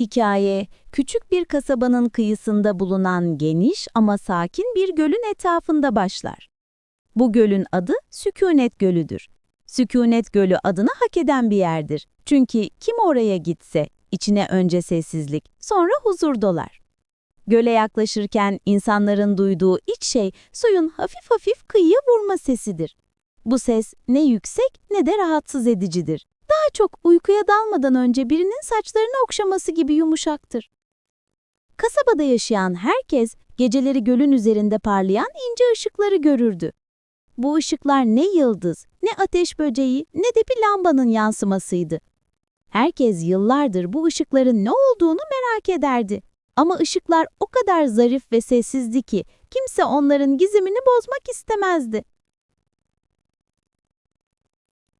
Hikaye, küçük bir kasabanın kıyısında bulunan geniş ama sakin bir gölün etrafında başlar. Bu gölün adı Sükunet Gölü'dür. Sükunet Gölü adını hak eden bir yerdir. Çünkü kim oraya gitse, içine önce sessizlik, sonra huzur dolar. Göle yaklaşırken insanların duyduğu ilk şey suyun hafif hafif kıyıya vurma sesidir. Bu ses ne yüksek ne de rahatsız edicidir. Daha çok uykuya dalmadan önce birinin saçlarını okşaması gibi yumuşaktır. Kasabada yaşayan herkes geceleri gölün üzerinde parlayan ince ışıkları görürdü. Bu ışıklar ne yıldız, ne ateş böceği, ne de bir lambanın yansımasıydı. Herkes yıllardır bu ışıkların ne olduğunu merak ederdi. Ama ışıklar o kadar zarif ve sessizdi ki kimse onların gizemini bozmak istemezdi.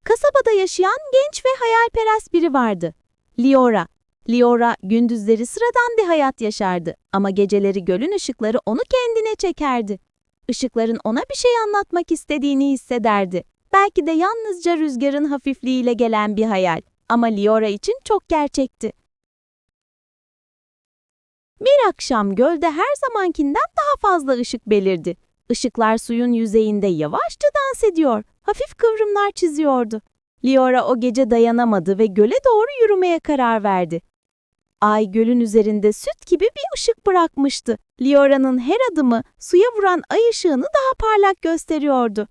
Kasabada yaşayan genç ve hayalperest biri vardı. Liora. Liora gündüzleri sıradan bir hayat yaşardı ama geceleri gölün ışıkları onu kendine çekerdi. Işıkların ona bir şey anlatmak istediğini hissederdi. Belki de yalnızca rüzgarın hafifliğiyle gelen bir hayal ama Liora için çok gerçekti. Bir akşam gölde her zamankinden daha fazla ışık belirdi. Işıklar suyun yüzeyinde yavaşça dans ediyor, hafif kıvrımlar çiziyordu. Liora o gece dayanamadı ve göle doğru yürümeye karar verdi. Ay gölün üzerinde süt gibi bir ışık bırakmıştı. Liora'nın her adımı suya vuran ay ışığını daha parlak gösteriyordu.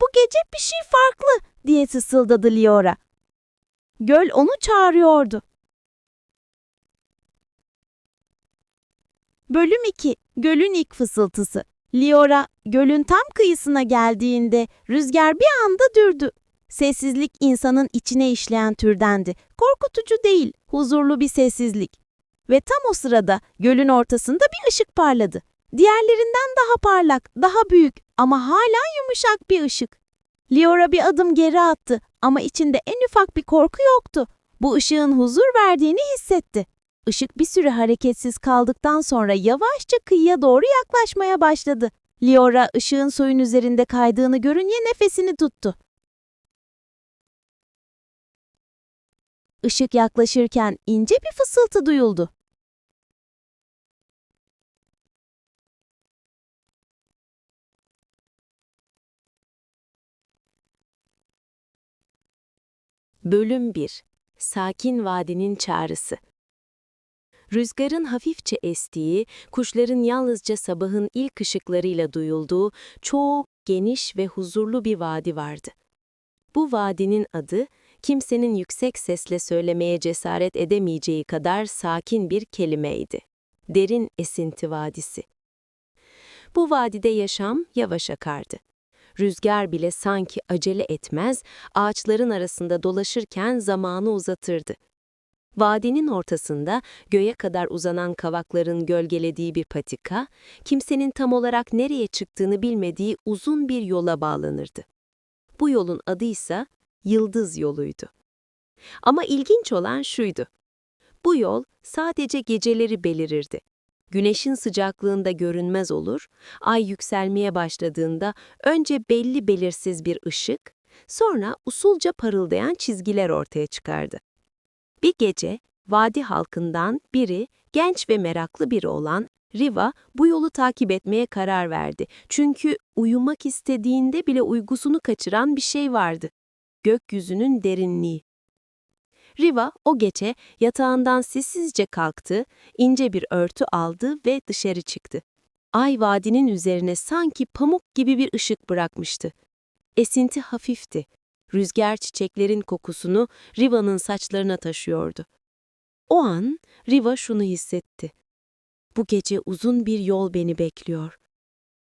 Bu gece bir şey farklı diye sısıldadı Liora. Göl onu çağırıyordu. Bölüm 2 Gölün ilk fısıltısı Liora, gölün tam kıyısına geldiğinde rüzgar bir anda dürdü. Sessizlik insanın içine işleyen türdendi. Korkutucu değil, huzurlu bir sessizlik. Ve tam o sırada gölün ortasında bir ışık parladı. Diğerlerinden daha parlak, daha büyük ama hala yumuşak bir ışık. Liora bir adım geri attı ama içinde en ufak bir korku yoktu. Bu ışığın huzur verdiğini hissetti. Işık bir süre hareketsiz kaldıktan sonra yavaşça kıyıya doğru yaklaşmaya başladı. Liora ışığın suyun üzerinde kaydığını görünce nefesini tuttu. Işık yaklaşırken ince bir fısıltı duyuldu. Bölüm 1 Sakin Vadinin Çağrısı Rüzgarın hafifçe estiği, kuşların yalnızca sabahın ilk ışıklarıyla duyulduğu çok geniş ve huzurlu bir vadi vardı. Bu vadinin adı, kimsenin yüksek sesle söylemeye cesaret edemeyeceği kadar sakin bir kelimeydi. Derin Esinti Vadisi. Bu vadide yaşam yavaş akardı. Rüzgar bile sanki acele etmez, ağaçların arasında dolaşırken zamanı uzatırdı. Vadinin ortasında göğe kadar uzanan kavakların gölgelediği bir patika, kimsenin tam olarak nereye çıktığını bilmediği uzun bir yola bağlanırdı. Bu yolun adı ise Yıldız Yoluydu. Ama ilginç olan şuydu. Bu yol sadece geceleri belirirdi. Güneşin sıcaklığında görünmez olur, ay yükselmeye başladığında önce belli belirsiz bir ışık, sonra usulca parıldayan çizgiler ortaya çıkardı. Bir gece vadi halkından biri, genç ve meraklı biri olan Riva bu yolu takip etmeye karar verdi. Çünkü uyumak istediğinde bile uygusunu kaçıran bir şey vardı. Gökyüzünün derinliği. Riva o gece yatağından sessizce kalktı, ince bir örtü aldı ve dışarı çıktı. Ay vadinin üzerine sanki pamuk gibi bir ışık bırakmıştı. Esinti hafifti. Rüzgar çiçeklerin kokusunu Riva'nın saçlarına taşıyordu. O an Riva şunu hissetti. Bu gece uzun bir yol beni bekliyor.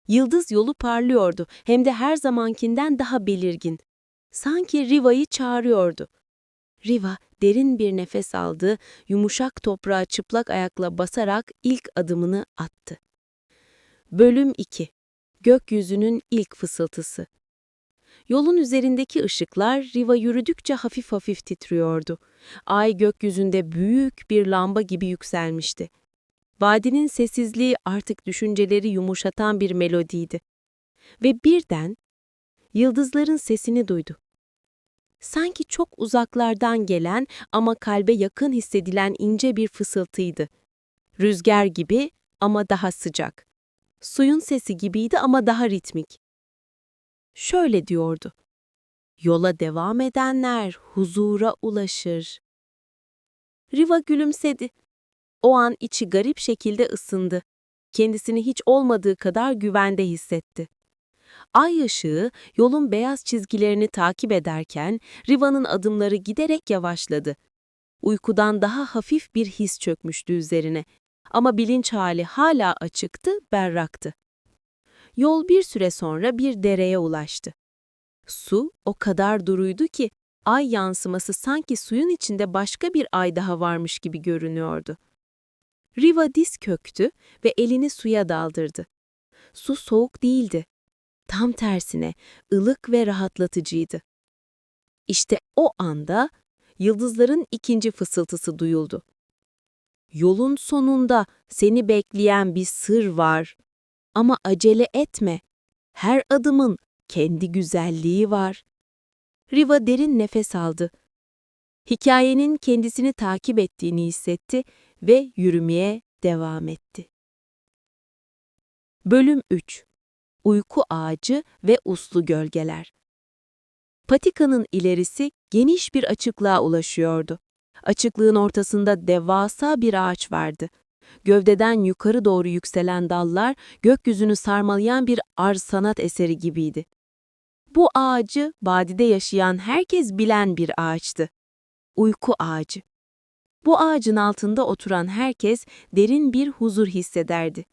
Yıldız yolu parlıyordu hem de her zamankinden daha belirgin. Sanki Riva'yı çağırıyordu. Riva derin bir nefes aldı, yumuşak toprağa çıplak ayakla basarak ilk adımını attı. Bölüm 2 Gökyüzünün ilk fısıltısı Yolun üzerindeki ışıklar Riva yürüdükçe hafif hafif titriyordu. Ay gökyüzünde büyük bir lamba gibi yükselmişti. Vadinin sessizliği artık düşünceleri yumuşatan bir melodiydi. Ve birden yıldızların sesini duydu. Sanki çok uzaklardan gelen ama kalbe yakın hissedilen ince bir fısıltıydı. Rüzgar gibi ama daha sıcak. Suyun sesi gibiydi ama daha ritmik. Şöyle diyordu. Yola devam edenler huzura ulaşır. Riva gülümsedi. O an içi garip şekilde ısındı. Kendisini hiç olmadığı kadar güvende hissetti. Ay ışığı yolun beyaz çizgilerini takip ederken Riva'nın adımları giderek yavaşladı. Uykudan daha hafif bir his çökmüştü üzerine. Ama bilinç hali hala açıktı, berraktı. Yol bir süre sonra bir dereye ulaştı. Su o kadar duruydu ki ay yansıması sanki suyun içinde başka bir ay daha varmış gibi görünüyordu. Riva diz köktü ve elini suya daldırdı. Su soğuk değildi. Tam tersine ılık ve rahatlatıcıydı. İşte o anda yıldızların ikinci fısıltısı duyuldu. Yolun sonunda seni bekleyen bir sır var. Ama acele etme. Her adımın kendi güzelliği var. Riva derin nefes aldı. Hikayenin kendisini takip ettiğini hissetti ve yürümeye devam etti. Bölüm 3 Uyku Ağacı ve Uslu Gölgeler Patikanın ilerisi geniş bir açıklığa ulaşıyordu. Açıklığın ortasında devasa bir ağaç vardı. Gövdeden yukarı doğru yükselen dallar gökyüzünü sarmalayan bir arz sanat eseri gibiydi. Bu ağacı vadide yaşayan herkes bilen bir ağaçtı. Uyku ağacı. Bu ağacın altında oturan herkes derin bir huzur hissederdi.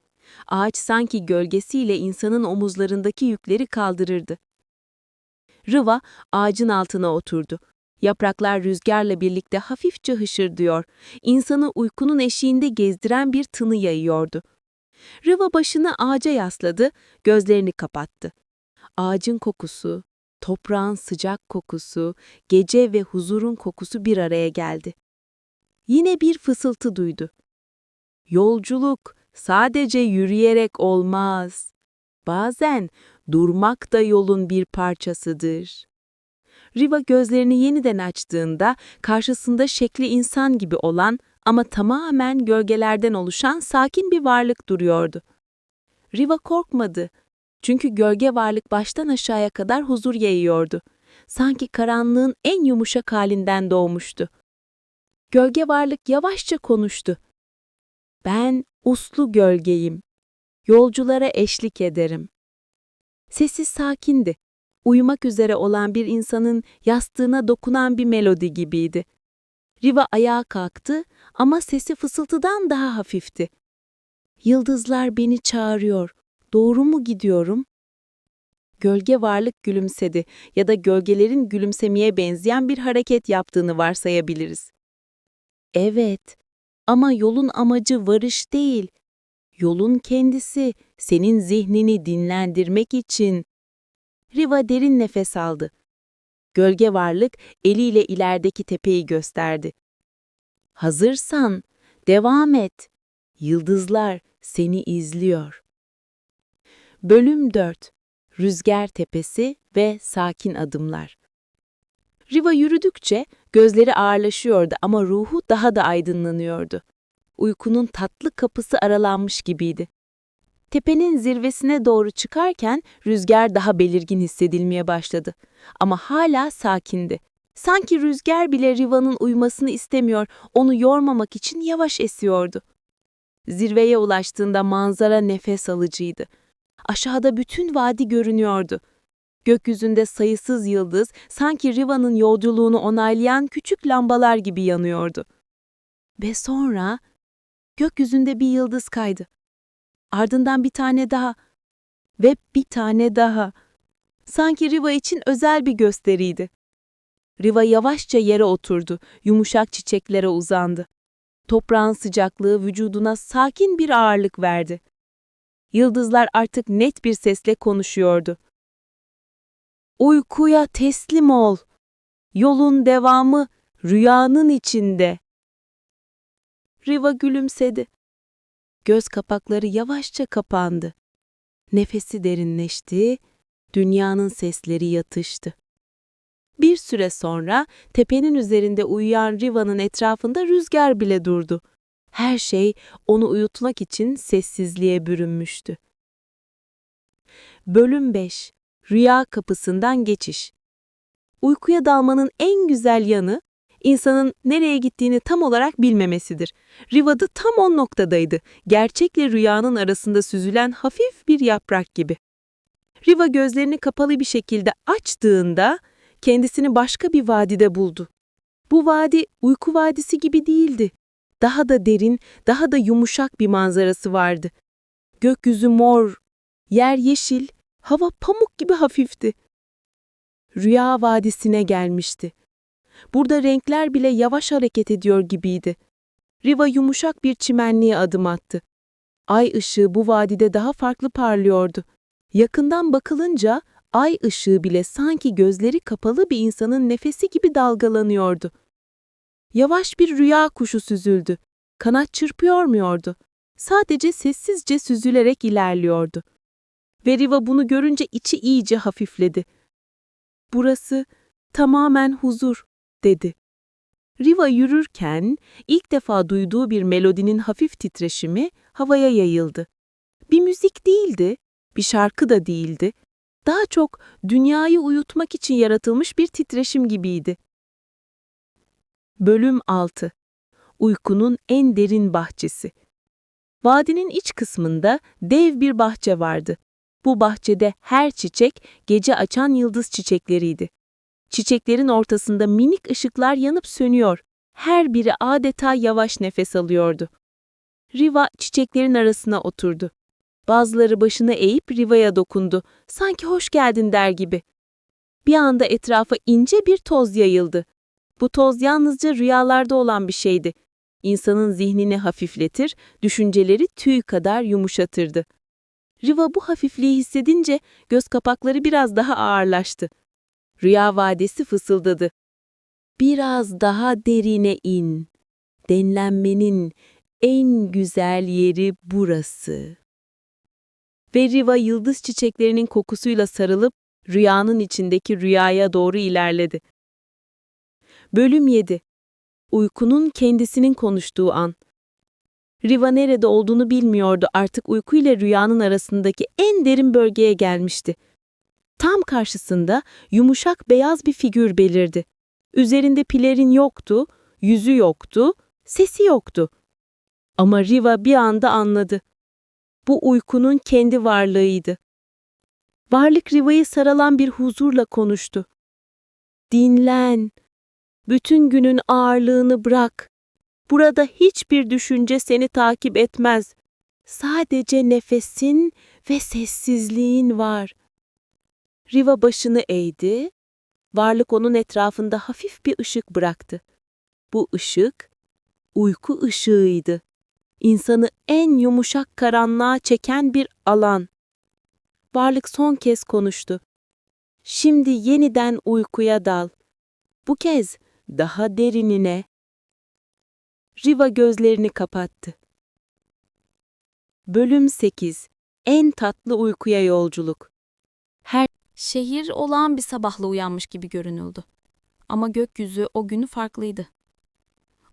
Ağaç sanki gölgesiyle insanın omuzlarındaki yükleri kaldırırdı. Rıva ağacın altına oturdu. Yapraklar rüzgarla birlikte hafifçe hışırdıyor. İnsanı uykunun eşiğinde gezdiren bir tını yayıyordu. Rıva başını ağaca yasladı, gözlerini kapattı. Ağacın kokusu, toprağın sıcak kokusu, gece ve huzurun kokusu bir araya geldi. Yine bir fısıltı duydu. Yolculuk sadece yürüyerek olmaz. Bazen durmak da yolun bir parçasıdır. Riva gözlerini yeniden açtığında karşısında şekli insan gibi olan ama tamamen gölgelerden oluşan sakin bir varlık duruyordu. Riva korkmadı. Çünkü gölge varlık baştan aşağıya kadar huzur yayıyordu. Sanki karanlığın en yumuşak halinden doğmuştu. Gölge varlık yavaşça konuştu. Ben uslu gölgeyim. Yolculara eşlik ederim. Sesi sakindi. Uyumak üzere olan bir insanın yastığına dokunan bir melodi gibiydi. Riva ayağa kalktı ama sesi fısıltıdan daha hafifti. Yıldızlar beni çağırıyor. Doğru mu gidiyorum? Gölge varlık gülümsedi ya da gölgelerin gülümsemeye benzeyen bir hareket yaptığını varsayabiliriz. Evet, ama yolun amacı varış değil. Yolun kendisi senin zihnini dinlendirmek için. Riva derin nefes aldı. Gölge varlık eliyle ilerideki tepeyi gösterdi. Hazırsan devam et. Yıldızlar seni izliyor. Bölüm 4 Rüzgar Tepesi ve Sakin Adımlar Riva yürüdükçe gözleri ağırlaşıyordu ama ruhu daha da aydınlanıyordu. Uykunun tatlı kapısı aralanmış gibiydi. Tepenin zirvesine doğru çıkarken rüzgar daha belirgin hissedilmeye başladı. Ama hala sakindi. Sanki rüzgar bile Riva'nın uyumasını istemiyor, onu yormamak için yavaş esiyordu. Zirveye ulaştığında manzara nefes alıcıydı. Aşağıda bütün vadi görünüyordu. Gökyüzünde sayısız yıldız sanki Riva'nın yolculuğunu onaylayan küçük lambalar gibi yanıyordu. Ve sonra gökyüzünde bir yıldız kaydı. Ardından bir tane daha ve bir tane daha. Sanki Riva için özel bir gösteriydi. Riva yavaşça yere oturdu, yumuşak çiçeklere uzandı. Toprağın sıcaklığı vücuduna sakin bir ağırlık verdi. Yıldızlar artık net bir sesle konuşuyordu. Uykuya teslim ol. Yolun devamı rüyanın içinde. Riva gülümsedi. Göz kapakları yavaşça kapandı. Nefesi derinleşti, dünyanın sesleri yatıştı. Bir süre sonra tepenin üzerinde uyuyan Riva'nın etrafında rüzgar bile durdu. Her şey onu uyutmak için sessizliğe bürünmüştü. Bölüm 5 Rüya kapısından geçiş Uykuya dalmanın en güzel yanı, insanın nereye gittiğini tam olarak bilmemesidir. Riva'da tam o noktadaydı, gerçekle rüyanın arasında süzülen hafif bir yaprak gibi. Riva gözlerini kapalı bir şekilde açtığında kendisini başka bir vadide buldu. Bu vadi uyku vadisi gibi değildi. Daha da derin, daha da yumuşak bir manzarası vardı. Gökyüzü mor, yer yeşil, hava pamuk gibi hafifti. Rüya vadisine gelmişti. Burada renkler bile yavaş hareket ediyor gibiydi. Riva yumuşak bir çimenliğe adım attı. Ay ışığı bu vadide daha farklı parlıyordu. Yakından bakılınca ay ışığı bile sanki gözleri kapalı bir insanın nefesi gibi dalgalanıyordu. Yavaş bir rüya kuşu süzüldü. Kanat çırpıyormuyordu. Sadece sessizce süzülerek ilerliyordu. Ve Riva bunu görünce içi iyice hafifledi. Burası tamamen huzur, dedi. Riva yürürken ilk defa duyduğu bir melodinin hafif titreşimi havaya yayıldı. Bir müzik değildi, bir şarkı da değildi. Daha çok dünyayı uyutmak için yaratılmış bir titreşim gibiydi. Bölüm 6 Uykunun en derin bahçesi Vadinin iç kısmında dev bir bahçe vardı. Bu bahçede her çiçek gece açan yıldız çiçekleriydi. Çiçeklerin ortasında minik ışıklar yanıp sönüyor. Her biri adeta yavaş nefes alıyordu. Riva çiçeklerin arasına oturdu. Bazıları başını eğip Riva'ya dokundu. Sanki hoş geldin der gibi. Bir anda etrafa ince bir toz yayıldı. Bu toz yalnızca rüyalarda olan bir şeydi. İnsanın zihnini hafifletir, düşünceleri tüy kadar yumuşatırdı. Riva bu hafifliği hissedince göz kapakları biraz daha ağırlaştı. Rüya vadesi fısıldadı. Biraz daha derine in. Denlenmenin en güzel yeri burası. Ve Riva yıldız çiçeklerinin kokusuyla sarılıp rüyanın içindeki rüyaya doğru ilerledi. Bölüm 7 Uykunun kendisinin konuştuğu an. Riva nerede olduğunu bilmiyordu artık uyku ile rüyanın arasındaki en derin bölgeye gelmişti. Tam karşısında yumuşak beyaz bir figür belirdi. Üzerinde pilerin yoktu, yüzü yoktu, sesi yoktu. Ama Riva bir anda anladı. Bu uykunun kendi varlığıydı. Varlık Riva'yı saralan bir huzurla konuştu. Dinlen. Bütün günün ağırlığını bırak. Burada hiçbir düşünce seni takip etmez. Sadece nefesin ve sessizliğin var. Riva başını eğdi. Varlık onun etrafında hafif bir ışık bıraktı. Bu ışık uyku ışığıydı. İnsanı en yumuşak karanlığa çeken bir alan. Varlık son kez konuştu. Şimdi yeniden uykuya dal. Bu kez daha derinine. Riva gözlerini kapattı. Bölüm 8 En tatlı uykuya yolculuk. Şehir olağan bir sabahla uyanmış gibi görünüldü. Ama gökyüzü o günü farklıydı.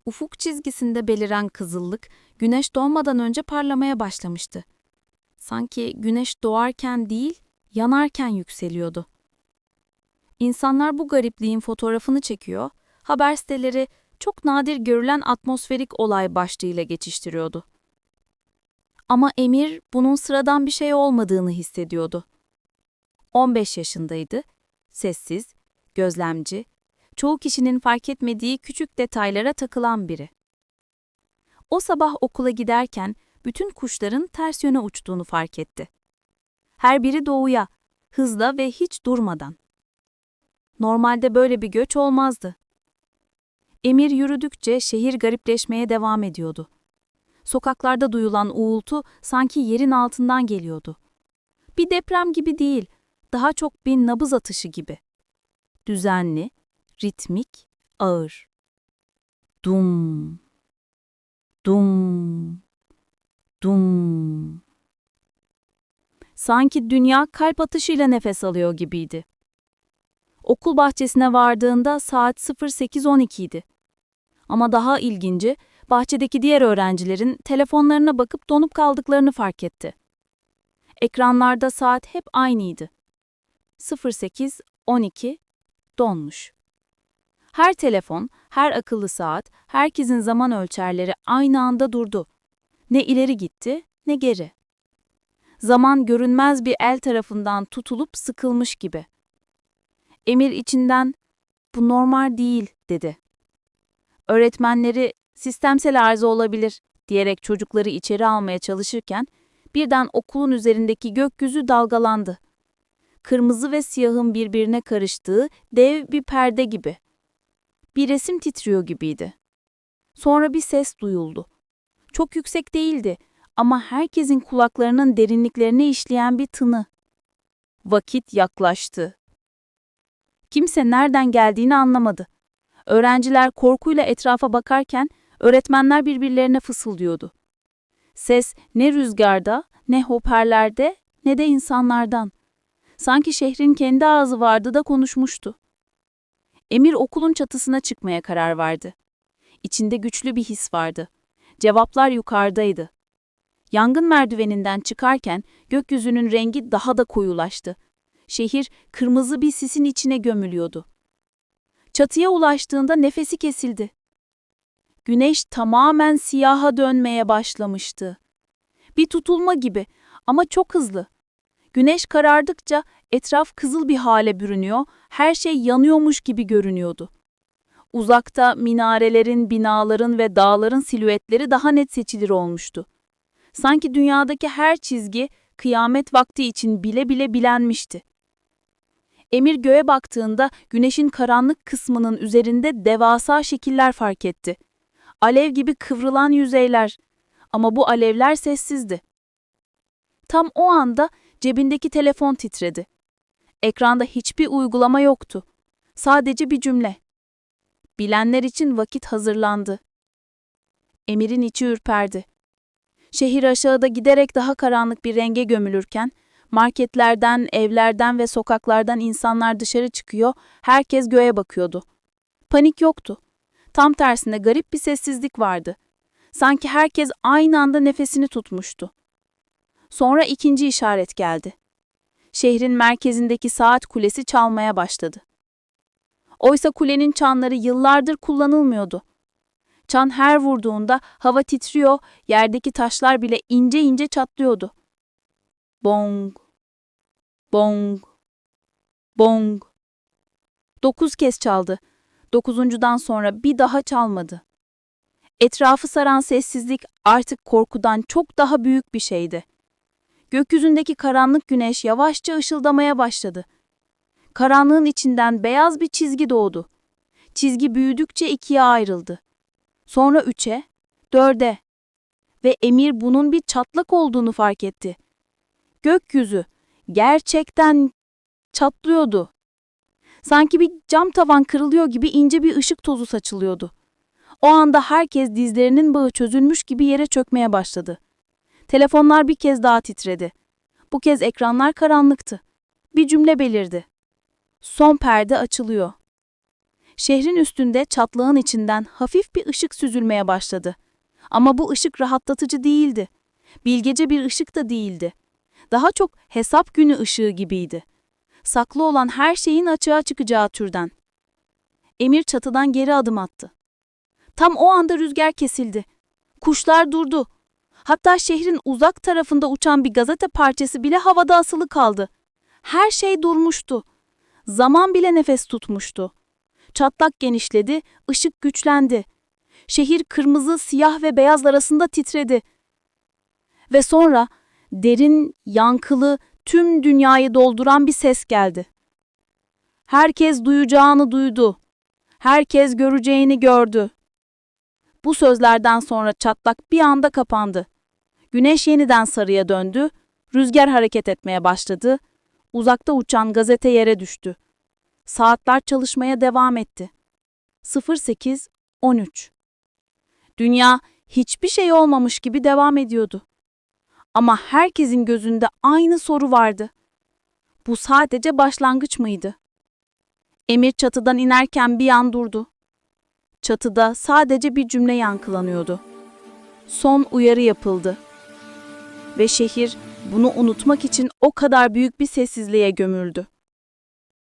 Ufuk çizgisinde beliren kızıllık güneş doğmadan önce parlamaya başlamıştı. Sanki güneş doğarken değil, yanarken yükseliyordu. İnsanlar bu garipliğin fotoğrafını çekiyor, haber siteleri çok nadir görülen atmosferik olay başlığıyla geçiştiriyordu. Ama Emir bunun sıradan bir şey olmadığını hissediyordu. 15 yaşındaydı, sessiz, gözlemci, çoğu kişinin fark etmediği küçük detaylara takılan biri. O sabah okula giderken bütün kuşların ters yöne uçtuğunu fark etti. Her biri doğuya, hızla ve hiç durmadan. Normalde böyle bir göç olmazdı. Emir yürüdükçe şehir garipleşmeye devam ediyordu. Sokaklarda duyulan uğultu sanki yerin altından geliyordu. Bir deprem gibi değil, daha çok bir nabız atışı gibi. Düzenli, ritmik, ağır. Dum, dum, dum. Sanki dünya kalp atışıyla nefes alıyor gibiydi. Okul bahçesine vardığında saat 08.12 idi. Ama daha ilginci, bahçedeki diğer öğrencilerin telefonlarına bakıp donup kaldıklarını fark etti. Ekranlarda saat hep aynıydı. 08.12 donmuş. Her telefon, her akıllı saat, herkesin zaman ölçerleri aynı anda durdu. Ne ileri gitti, ne geri. Zaman görünmez bir el tarafından tutulup sıkılmış gibi. Emir içinden, bu normal değil, dedi. Öğretmenleri, sistemsel arıza olabilir, diyerek çocukları içeri almaya çalışırken, birden okulun üzerindeki gökyüzü dalgalandı. Kırmızı ve siyahın birbirine karıştığı dev bir perde gibi. Bir resim titriyor gibiydi. Sonra bir ses duyuldu. Çok yüksek değildi ama herkesin kulaklarının derinliklerine işleyen bir tını. Vakit yaklaştı. Kimse nereden geldiğini anlamadı. Öğrenciler korkuyla etrafa bakarken öğretmenler birbirlerine fısıldıyordu. Ses ne rüzgarda, ne hoparlerde, ne de insanlardan. Sanki şehrin kendi ağzı vardı da konuşmuştu. Emir okulun çatısına çıkmaya karar verdi. İçinde güçlü bir his vardı. Cevaplar yukarıdaydı. Yangın merdiveninden çıkarken gökyüzünün rengi daha da koyulaştı. Şehir kırmızı bir sisin içine gömülüyordu. Çatıya ulaştığında nefesi kesildi. Güneş tamamen siyaha dönmeye başlamıştı. Bir tutulma gibi ama çok hızlı. Güneş karardıkça etraf kızıl bir hale bürünüyor, her şey yanıyormuş gibi görünüyordu. Uzakta minarelerin, binaların ve dağların silüetleri daha net seçilir olmuştu. Sanki dünyadaki her çizgi kıyamet vakti için bile bile bilenmişti. Emir göğe baktığında güneşin karanlık kısmının üzerinde devasa şekiller fark etti. Alev gibi kıvrılan yüzeyler ama bu alevler sessizdi. Tam o anda cebindeki telefon titredi. Ekranda hiçbir uygulama yoktu. Sadece bir cümle. Bilenler için vakit hazırlandı. Emir'in içi ürperdi. Şehir aşağıda giderek daha karanlık bir renge gömülürken, marketlerden, evlerden ve sokaklardan insanlar dışarı çıkıyor, herkes göğe bakıyordu. Panik yoktu. Tam tersine garip bir sessizlik vardı. Sanki herkes aynı anda nefesini tutmuştu. Sonra ikinci işaret geldi. Şehrin merkezindeki saat kulesi çalmaya başladı. Oysa kulenin çanları yıllardır kullanılmıyordu. Çan her vurduğunda hava titriyor, yerdeki taşlar bile ince ince çatlıyordu. Bong, bong, bong. Dokuz kez çaldı. Dokuzuncudan sonra bir daha çalmadı. Etrafı saran sessizlik artık korkudan çok daha büyük bir şeydi. Gökyüzündeki karanlık güneş yavaşça ışıldamaya başladı. Karanlığın içinden beyaz bir çizgi doğdu. Çizgi büyüdükçe ikiye ayrıldı. Sonra üçe, dörde ve Emir bunun bir çatlak olduğunu fark etti. Gökyüzü gerçekten çatlıyordu. Sanki bir cam tavan kırılıyor gibi ince bir ışık tozu saçılıyordu. O anda herkes dizlerinin bağı çözülmüş gibi yere çökmeye başladı. Telefonlar bir kez daha titredi. Bu kez ekranlar karanlıktı. Bir cümle belirdi. Son perde açılıyor. Şehrin üstünde çatlağın içinden hafif bir ışık süzülmeye başladı. Ama bu ışık rahatlatıcı değildi. Bilgece bir ışık da değildi. Daha çok hesap günü ışığı gibiydi. Saklı olan her şeyin açığa çıkacağı türden. Emir çatıdan geri adım attı. Tam o anda rüzgar kesildi. Kuşlar durdu. Hatta şehrin uzak tarafında uçan bir gazete parçası bile havada asılı kaldı. Her şey durmuştu. Zaman bile nefes tutmuştu. Çatlak genişledi, ışık güçlendi. Şehir kırmızı, siyah ve beyaz arasında titredi. Ve sonra derin, yankılı, tüm dünyayı dolduran bir ses geldi. Herkes duyacağını duydu. Herkes göreceğini gördü. Bu sözlerden sonra çatlak bir anda kapandı. Güneş yeniden sarıya döndü, rüzgar hareket etmeye başladı, uzakta uçan gazete yere düştü. Saatler çalışmaya devam etti. 08.13 Dünya hiçbir şey olmamış gibi devam ediyordu. Ama herkesin gözünde aynı soru vardı. Bu sadece başlangıç mıydı? Emir çatıdan inerken bir an durdu. Çatıda sadece bir cümle yankılanıyordu. Son uyarı yapıldı. Ve şehir bunu unutmak için o kadar büyük bir sessizliğe gömüldü.